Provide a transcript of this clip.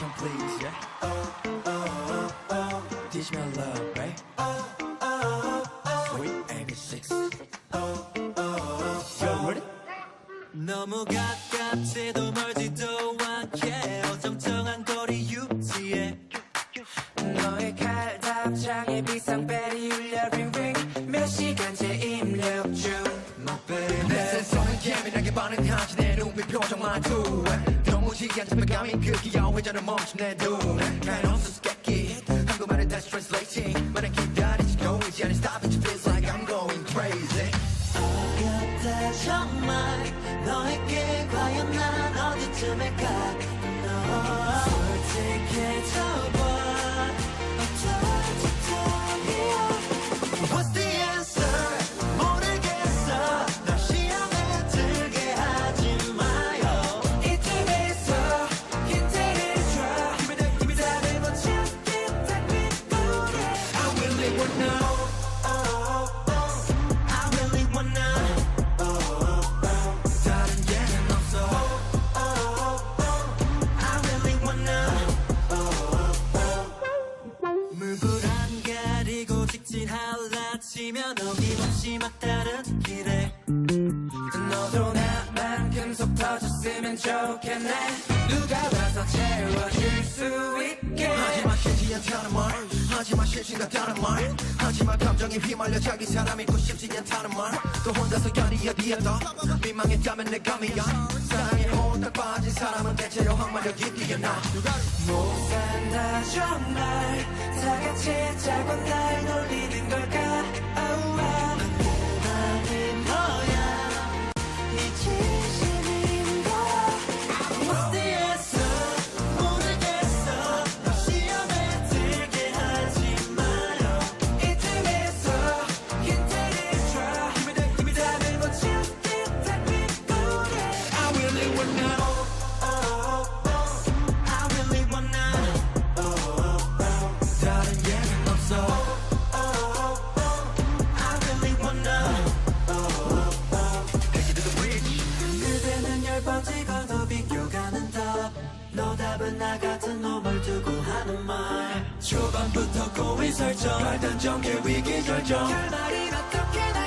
attention, please. Yeah. Oh, oh, oh, oh. Teach me love, right? Oh, oh, oh, oh. Sweet 86. Oh, oh, oh. You ready? 너무 가깝지도 멀지도 않게 어정쩡한 거리 유지해 너의 칼 답장에 비상벨이 울려 링링 몇 시간째 입력 중 My baby 내 센서는 예민하게 반응하지 내 눈빛 표정 말투 너무 지한테만 감히 그 귀여운 회전을 멈춘 내 눈 난 수수께끼 한국말은 다시 translating. 말은 기다리 어김없이 막다른 길에 너도 나만큼 속 터졌으면 좋겠네. 누가 와서 채워줄 수 있게. 하지마 싫지 않다는 말. 하지마 싫지 같다는 말. 하지마 감정에 휘말려 자기 사람 있고 싶지 않다는 말또 혼자서 연이 어디에도 민망했다면 내가 미안 사랑에 홀딱 빠진 사람은 대체로 항마력이 뛰어나? 못 산다 정말 다 같이 짜고 날 열 번지고도 비껴가는 답 너 답은 나 같은 놈을 두고 하는 말. 초반부터 고의 설정. 전개 위기 결정. 결말이 어떻게 나